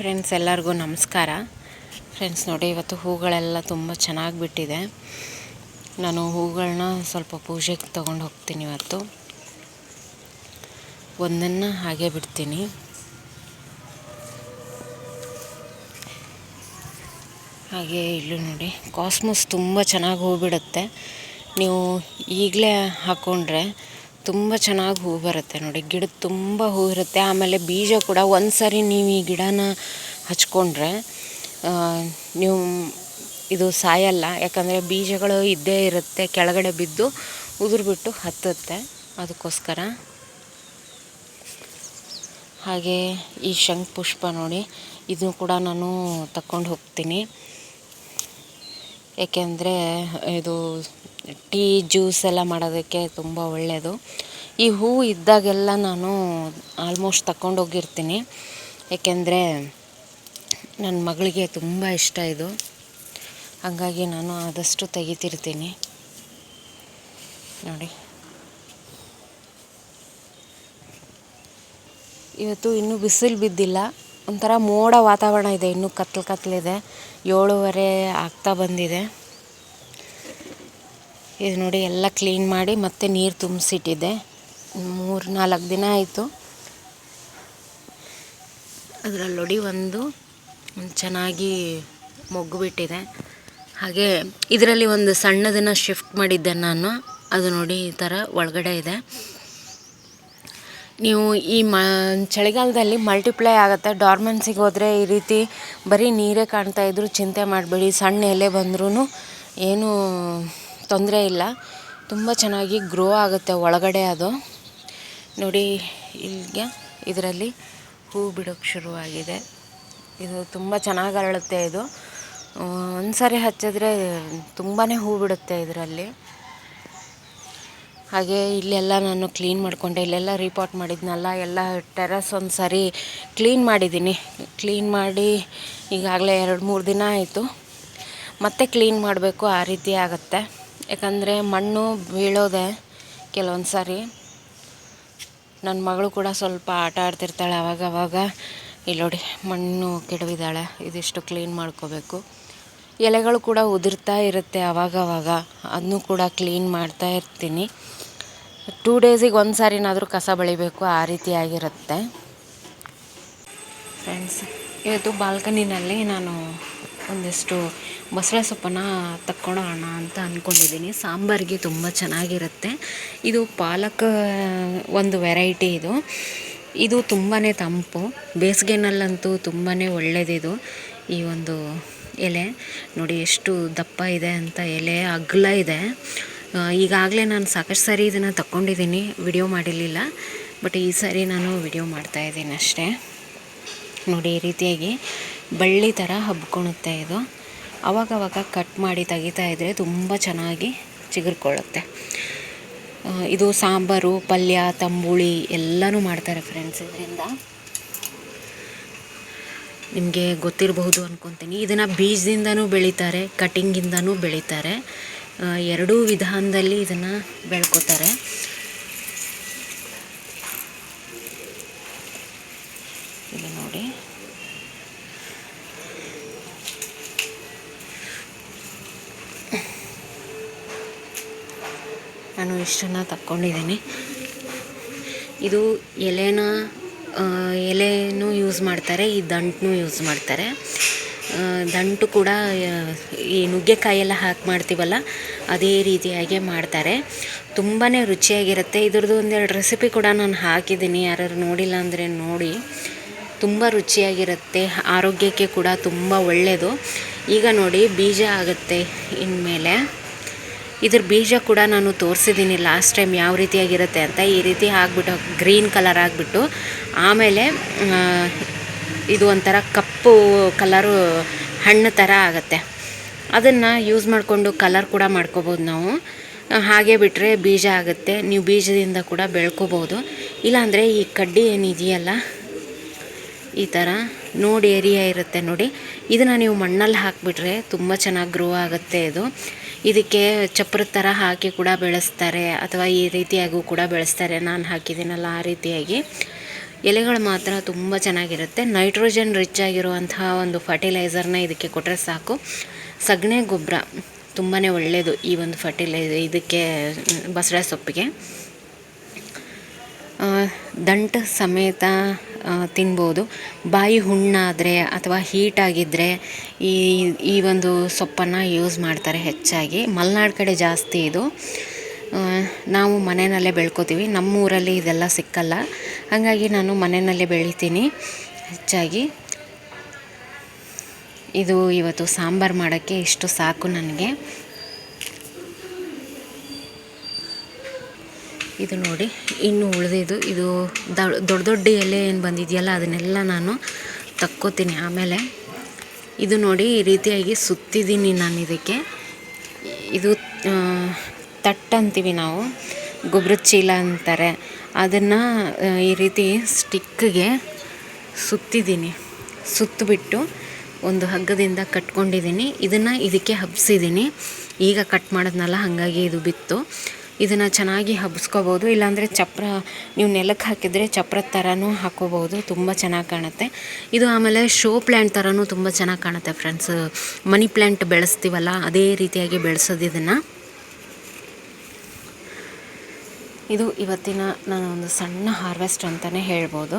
Friends ಎಲ್ಲರಿಗೂ ನಮಸ್ಕಾರ. Friends ನೋಡಿ, ಇವತ್ತು ಹೂಗಳೆಲ್ಲ ತುಂಬ ಚೆನ್ನಾಗಿ ಬಿಟ್ಟಿದೆ. ನಾನು ಹೂಗಳನ್ನ ಸ್ವಲ್ಪ ಪೂಜೆಗೆ ತೊಗೊಂಡು ಹೋಗ್ತೀನಿ ಇವತ್ತು. ಒಂದನ್ನು ಹಾಗೆ ಬಿಡ್ತೀನಿ. ಹಾಗೆ ಇಲ್ಲೂ ನೋಡಿ ಕಾಸ್ಮೋಸ್ ತುಂಬ ಚೆನ್ನಾಗಿ ಹೂ ಬಿಡುತ್ತೆ ನೀವು ಈಗಲೇ ಹಾಕ್ಕೊಂಡ್ರೆ ತುಂಬ ಚೆನ್ನಾಗಿ ಹೂ ಬರುತ್ತೆ ನೋಡಿ. ಗಿಡದ ತುಂಬ ಹೂ ಇರುತ್ತೆ. ಆಮೇಲೆ ಬೀಜ ಕೂಡ ಒಂದು ನೀವು ಈ ಗಿಡನ ಹಚ್ಕೊಂಡ್ರೆ ನೀವು ಇದು ಸಾಯಲ್ಲ. ಯಾಕಂದರೆ ಬೀಜಗಳು ಇದ್ದೇ ಇರುತ್ತೆ, ಕೆಳಗಡೆ ಬಿದ್ದು ಉದುರ್ಬಿಟ್ಟು ಹತ್ತುತ್ತೆ. ಅದಕ್ಕೋಸ್ಕರ ಹಾಗೆ ಈ ಶಂಖ ಪುಷ್ಪ ನೋಡಿ. ಇದು ಕೂಡ ನಾನು ತಕ್ಕೊಂಡು ಹೋಗ್ತೀನಿ. ಏಕೆಂದರೆ ಇದು ಟೀ ಜ್ಯೂಸ್ ಎಲ್ಲ ಮಾಡೋದಕ್ಕೆ ತುಂಬ ಒಳ್ಳೆಯದು ಈ ಹೂವು ಇದ್ದಾಗೆಲ್ಲ ನಾನು ಆಲ್ಮೋಸ್ಟ್ ತಗೊಂಡೋಗಿರ್ತೀನಿ ಏಕೆಂದರೆ ನನ್ನ ಮಗಳಿಗೆ ತುಂಬ ಇಷ್ಟ ಇದು. ಹಾಗಾಗಿ ನಾನು ಆದಷ್ಟು ತೆಗಿತಿರ್ತೀನಿ. ನೋಡಿ. ಇವತ್ತು ಇನ್ನೂ ಬಿಸಿಲು ಬಿದ್ದಿಲ್ಲ. ಒಂಥರ ಮೋಡ ವಾತಾವರಣ ಇದೆ, ಇನ್ನೂ ಕತ್ಲು ಕತ್ತಲಿದೆ ಏಳುವರೆ ಆಗ್ತಾ ಬಂದಿದೆ. ಇದು ನೋಡಿ, ಎಲ್ಲ ಕ್ಲೀನ್ ಮಾಡಿ ಮತ್ತೆ ನೀರು ತುಂಬಿಸಿಟ್ಟಿದ್ದೆ ಮೂರು, ನಾಲ್ಕು ದಿನ ಆಯಿತು. ಅದರಲ್ಲೊಡಿ ಒಂದು ಚೆನ್ನಾಗಿ ಮೊಗ್ಗು ಬಿಟ್ಟಿದೆ ಹಾಗೆ ಇದರಲ್ಲಿ ಒಂದು ಸಣ್ಣದನ್ನು ಶಿಫ್ಟ್ ಮಾಡಿದ್ದೆ ನಾನು. ಅದು ನೋಡಿ ಈ ಥರ ಒಳಗಡೆ ಇದೆ. ನೀವು ಈ ಮ, ಚಳಿಗಾಲದಲ್ಲಿ ಮಲ್ಟಿಪ್ಲೈ ಆಗುತ್ತೆ. ಡಾರ್ಮೆನ್ಸಿಗೆ ಹೋದರೆ ಈ ರೀತಿ ಬರೀ ನೀರೇ ಕಾಣ್ತಾ ಇದ್ರು ಚಿಂತೆ ಮಾಡಬೇಡಿ. ಸಣ್ಣ ಎಲೆ ಬಂದ್ರೂ ಏನೂ ತೊಂದರೆ ಇಲ್ಲ. ತುಂಬ ಚೆನ್ನಾಗಿ ಗ್ರೋ ಆಗುತ್ತೆ ಒಳಗಡೆ ಅದು. ನೋಡಿ ಇಲ್ಲಿಗೆ ಇದರಲ್ಲಿ ಹೂ ಬಿಡೋಕ್ಕೆ ಶುರುವಾಗಿದೆ. ಇದು ತುಂಬ ಚೆನ್ನಾಗಿ ಅರಳುತ್ತೆ ಇದು. ಒಂದು ಸಾರಿ ಹಚ್ಚಿದ್ರೆ ತುಂಬಾ ಹೂ ಬಿಡುತ್ತೆ ಇದರಲ್ಲಿ. ಹಾಗೆ ಇಲ್ಲೆಲ್ಲ ನಾನು ಕ್ಲೀನ್ ಮಾಡಿಕೊಂಡೆ, ಇಲ್ಲೆಲ್ಲ ರಿಪೋರ್ಟ್ ಮಾಡಿದ್ನಲ್ಲ, ಎಲ್ಲ ಟೆರಸ್ ಒಂದು ಸಾರಿ ಕ್ಲೀನ್ ಮಾಡಿದ್ದೀನಿ. ಕ್ಲೀನ್ ಮಾಡಿ ಈಗಾಗಲೇ ಎರಡು, ಮೂರು ದಿನ ಆಯಿತು. ಮತ್ತೆ ಕ್ಲೀನ್ ಮಾಡಬೇಕು, ಆ ರೀತಿ ಆಗುತ್ತೆ. ಯಾಕಂದರೆ ಮಣ್ಣು ಬೀಳೋದೆ ಕೆಲವೊಂದು ಸಾರಿ ನನ್ನ ಮಗಳು ಕೂಡ ಸ್ವಲ್ಪ ಆಟ ಆಡ್ತಿರ್ತಾಳೆ ಅವಾಗ ಆವಾಗ ಇಲ್ಲಿ ನೋಡಿ ಮಣ್ಣು ಕೆಡವಿದ್ದಾಳೆ ಇದಿಷ್ಟು ಕ್ಲೀನ್ ಮಾಡ್ಕೋಬೇಕು. ಎಲೆಗಳು ಕೂಡ ಉದುರ್ತಾ ಇರುತ್ತೆ ಆವಾಗವಾಗ ಅದನ್ನು ಕೂಡ ಕ್ಲೀನ್ ಮಾಡ್ತಾ ಇರ್ತೀನಿ. ಟೂ ಡೇಸಿಗೆ ಒಂದು ಸಾರಿನಾದರೂ ಕಸ ಬಳಿಬೇಕು, ಆ ರೀತಿಯಾಗಿರುತ್ತೆ ಫ್ರೆಂಡ್ಸ್ ಇವತ್ತು ಬಾಲ್ಕನಿನಲ್ಲಿ ನಾನು ಒಂದಿಷ್ಟು ಬಸಳೆ ಸೊಪ್ಪನ್ನು ತಕ್ಕೊಳ್ಳೋಣ ಅಂತ ಅಂದ್ಕೊಂಡಿದ್ದೀನಿ ಸಾಂಬಾರಿಗೆ ತುಂಬ ಚೆನ್ನಾಗಿರುತ್ತೆ. ಇದು ಪಾಲಕ್ ಒಂದು ವೆರೈಟಿ ಇದು. ಇದು ತುಂಬಾ ತಂಪು. ಬೇಸಿಗೆನಲ್ಲಂತೂ ತುಂಬಾ ಒಳ್ಳೆಯದಿದು ಈ ಒಂದು ಎಲೆ. ನೋಡಿ ಎಷ್ಟು ದಪ್ಪ ಇದೆ ಅಂತ ಎಲೆ, ಅಗಲ ಇದೆ. ಈಗಾಗಲೇ ನಾನು ಸಾಕಷ್ಟು ಸಾರಿ ಇದನ್ನು ತಗೊಂಡಿದ್ದೀನಿ ವಿಡಿಯೋ ಮಾಡಿರಲಿಲ್ಲ. ಬಟ್ ಈ ಸಾರಿ ನಾನು ವಿಡಿಯೋ ಮಾಡ್ತಾಯಿದ್ದೀನಿ ಅಷ್ಟೇ. ನೋಡಿ ಈ ರೀತಿಯಾಗಿ ಬಳ್ಳಿ ಥರ ಹಬ್ಕೊಳುತ್ತೆ ಇದು. ಅವಾಗವಾಗ ಕಟ್ ಮಾಡಿ ತೆಗಿತಾ ಇದ್ದರೆ ತುಂಬ ಚೆನ್ನಾಗಿ ಚಿಗುರ್ಕೊಳ್ಳುತ್ತೆ. ಇದು ಸಾಂಬಾರು, ಪಲ್ಯ, ತಂಬುಳಿ ಎಲ್ಲನೂ ಮಾಡ್ತಾರೆ ಫ್ರೆಂಡ್ಸ್ ಇದರಿಂದ. ನಿಮಗೆ ಗೊತ್ತಿರಬಹುದು ಅಂದ್ಕೊತೀನಿ ಇದನ್ನು ಬೀಜದಿಂದನೂ ಬೆಳೀತಾರೆ, ಕಟಿಂಗಿಂದನೂ ಬೆಳೀತಾರೆ. ಎರಡೂ ವಿಧಾನದಲ್ಲಿ ಇದನ್ನು ಬೆಳ್ಕೋತಾರೆ. ಇಲ್ಲಿ ನೋಡಿ. ನಾನು ಇಷ್ಟನ್ನು ತಕ್ಕೊಂಡಿದ್ದೀನಿ. ಇದು ಎಲೆನ ಎಲೆನೂ ಯೂಸ್ ಮಾಡ್ತಾರೆ, ಈ ದಂಟನ್ನು ಯೂಸ್ ಮಾಡ್ತಾರೆ. ದಂಟು ಕೂಡ ಈ ನುಗ್ಗೆಕಾಯೆಲ್ಲ ಹಾಕಿ ಮಾಡ್ತೀವಲ್ಲ, ಅದೇ ರೀತಿಯಾಗಿ ಮಾಡ್ತಾರೆ. ತುಂಬಾ ರುಚಿಯಾಗಿರುತ್ತೆ. ಇದ್ರದ್ದು ಒಂದೆರಡು ರೆಸಿಪಿ ಕೂಡ ನಾನು ಹಾಕಿದ್ದೀನಿ. ಯಾರು ನೋಡಿಲ್ಲ ಅಂದರೆ ನೋಡಿ. ತುಂಬ ರುಚಿಯಾಗಿರುತ್ತೆ. ಆರೋಗ್ಯಕ್ಕೆ ಕೂಡ ತುಂಬ ಒಳ್ಳೆಯದು ಈಗ ನೋಡಿ, ಬೀಜ ಆಗುತ್ತೆ ಇನ್ಮೇಲೆ. ಇದ್ರ ಬೀಜ ಕೂಡ ನಾನು ತೋರಿಸಿದ್ದೀನಿ ಲಾಸ್ಟ್ ಟೈಮ್ ಯಾವ ರೀತಿಯಾಗಿರುತ್ತೆ ಅಂತ. ಈ ರೀತಿ ಆಗಿಬಿಟ್ಟು ಗ್ರೀನ್ ಕಲರ್ ಆಗಿಬಿಟ್ಟು, ಆಮೇಲೆ ಇದು ಒಂಥರ ಕಪ್ಪು ಕಲರು ಹಣ್ಣು ಥರ ಆಗುತ್ತೆ. ಅದನ್ನು ಯೂಸ್ ಮಾಡಿಕೊಂಡು ಕಲರ್ ಕೂಡ ಮಾಡ್ಕೋಬೋದು ನಾವು. ಹಾಗೆ ಬಿಟ್ಟರೆ ಬೀಜ ಆಗುತ್ತೆ. ನೀವು ಬೀಜದಿಂದ ಕೂಡ ಬೆಳ್ಕೋಬೋದು. ಇಲ್ಲಾಂದರೆ ಈ ಕಡ್ಡಿ ಏನಿದೆಯಲ್ಲ, ಈ ಥರ ನೋಡಿ ಏರಿಯಾ ಇರುತ್ತೆ ನೋಡಿ. ಇದನ್ನು ನೀವು ಮಣ್ಣಲ್ಲಿ ಹಾಕಿಬಿಟ್ರೆ ತುಂಬ ಚೆನ್ನಾಗಿ ಗ್ರೋ ಆಗುತ್ತೆ ಇದು. ಇದಕ್ಕೆ ಚಪ್ರದ ಥರ ಹಾಕಿ ಕೂಡ ಬೆಳೆಸ್ತಾರೆ ಅಥವಾ ಈ ರೀತಿಯಾಗೂ ಕೂಡ ಬೆಳೆಸ್ತಾರೆ. ನಾನು ಹಾಕಿದ್ದೀನಲ್ಲ ಆ ರೀತಿಯಾಗಿ. ಎಲೆಗಳು ಮಾತ್ರ ತುಂಬ ಚೆನ್ನಾಗಿರುತ್ತೆ. ನೈಟ್ರೋಜನ್ ರಿಚ್ ಆಗಿರುವಂತಹ ಒಂದು ಫರ್ಟಿಲೈಸರ್ನ ಇದಕ್ಕೆ ಕೊಟ್ಟರೆ ಸಾಕು. ಸಗಣಿ ಗೊಬ್ಬರ ತುಂಬಾ ಒಳ್ಳೆಯದು ಈ ಒಂದು ಫರ್ಟಿಲೈ ಇದಕ್ಕೆ ಬಸಳೆ ಸೊಪ್ಪಿಗೆ. ದಂಟ ಸಮೇತ ತಿನ್ಬೋದು. ಬಾಯಿ ಹುಣ್ಣಾದರೆ ಅಥವಾ ಹೀಟಾಗಿದ್ದರೆ ಈ ಈ ಒಂದು ಸೊಪ್ಪನ್ನು ಯೂಸ್ ಮಾಡ್ತಾರೆ ಹೆಚ್ಚಾಗಿ. ಮಲೆನಾಡು ಕಡೆ ಜಾಸ್ತಿ ಇದು. ನಾವು ಮನೆಯಲ್ಲೇ ಬೆಳ್ಕೊತೀವಿ. ನಮ್ಮೂರಲ್ಲಿ ಇದೆಲ್ಲ ಸಿಕ್ಕಲ್ಲ. ಹಾಗಾಗಿ ನಾನು ಮನೆಯಲ್ಲೇ ಬೆಳಿತೀನಿ ಹೆಚ್ಚಾಗಿ. ಇದು ಇವತ್ತು ಸಾಂಬಾರು ಮಾಡೋಕ್ಕೆ ಇಷ್ಟು ಸಾಕು ನನಗೆ. ಇದು ನೋಡಿ, ಇನ್ನು ಉಳಿದಿದ್ದು ಇದು ದೊಡ್ಡ ದೊಡ್ಡ ಎಲೆ ಏನು ಬಂದಿದೆಯಲ್ಲ, ಅದನ್ನೆಲ್ಲ ನಾನು ತಕ್ಕೋತೀನಿ ಆಮೇಲೆ. ಇದು ನೋಡಿ ಈ ರೀತಿಯಾಗಿ ಸುತ್ತಿದ್ದೀನಿ ನಾನು ಇದಕ್ಕೆ. ಇದು ತಟ್ಟಂತೀವಿ ನಾವು ಗೊಬ್ಬರದ ಚೀಲ ಅಂತಾರೆ. ಅದನ್ನು ಈ ರೀತಿ ಸ್ಟಿಕ್ಗೆ ಸುತ್ತಿದ್ದೀನಿ. ಸುತ್ತಿಬಿಟ್ಟು ಒಂದು ಹಗ್ಗದಿಂದ ಕಟ್ಕೊಂಡಿದ್ದೀನಿ. ಇದನ್ನು ಇದಕ್ಕೆ ಹಬ್ಸಿದ್ದೀನಿ. ಈಗ ಕಟ್ ಮಾಡೋದ್ನಲ್ಲ, ಹಾಗಾಗಿ ಇದು ಬಿತ್ತು. ಇದನ್ನು ಚೆನ್ನಾಗಿ ಹಬ್ಬಿಸ್ಕೋಬೋದು ಇಲ್ಲಾಂದರೆ ಚಪ್ರ, ನೀವು ನೆಲಕ್ಕೆ ಹಾಕಿದರೆ ಚಪ್ರದ ಥರನೂ ಹಾಕ್ಕೋಬೋದು ತುಂಬ ಚೆನ್ನಾಗಿ ಕಾಣುತ್ತೆ. ಇದು ಆಮೇಲೆ ಶೋ ಪ್ಲ್ಯಾಂಟ್ ಥರನೂ ತುಂಬ ಚೆನ್ನಾಗಿ ಕಾಣುತ್ತೆ ಫ್ರೆಂಡ್ಸ್. ಮನಿ ಪ್ಲ್ಯಾಂಟ್ ಬೆಳೆಸ್ತೀವಲ್ಲ, ಅದೇ ರೀತಿಯಾಗಿ ಬೆಳೆಸೋದು ಇದನ್ನು. ಇದು ಇವತ್ತಿನ ನಾನು ಒಂದು ಸಣ್ಣ ಹಾರ್ವೆಸ್ಟ್ ಅಂತಲೇ ಹೇಳ್ಬೋದು.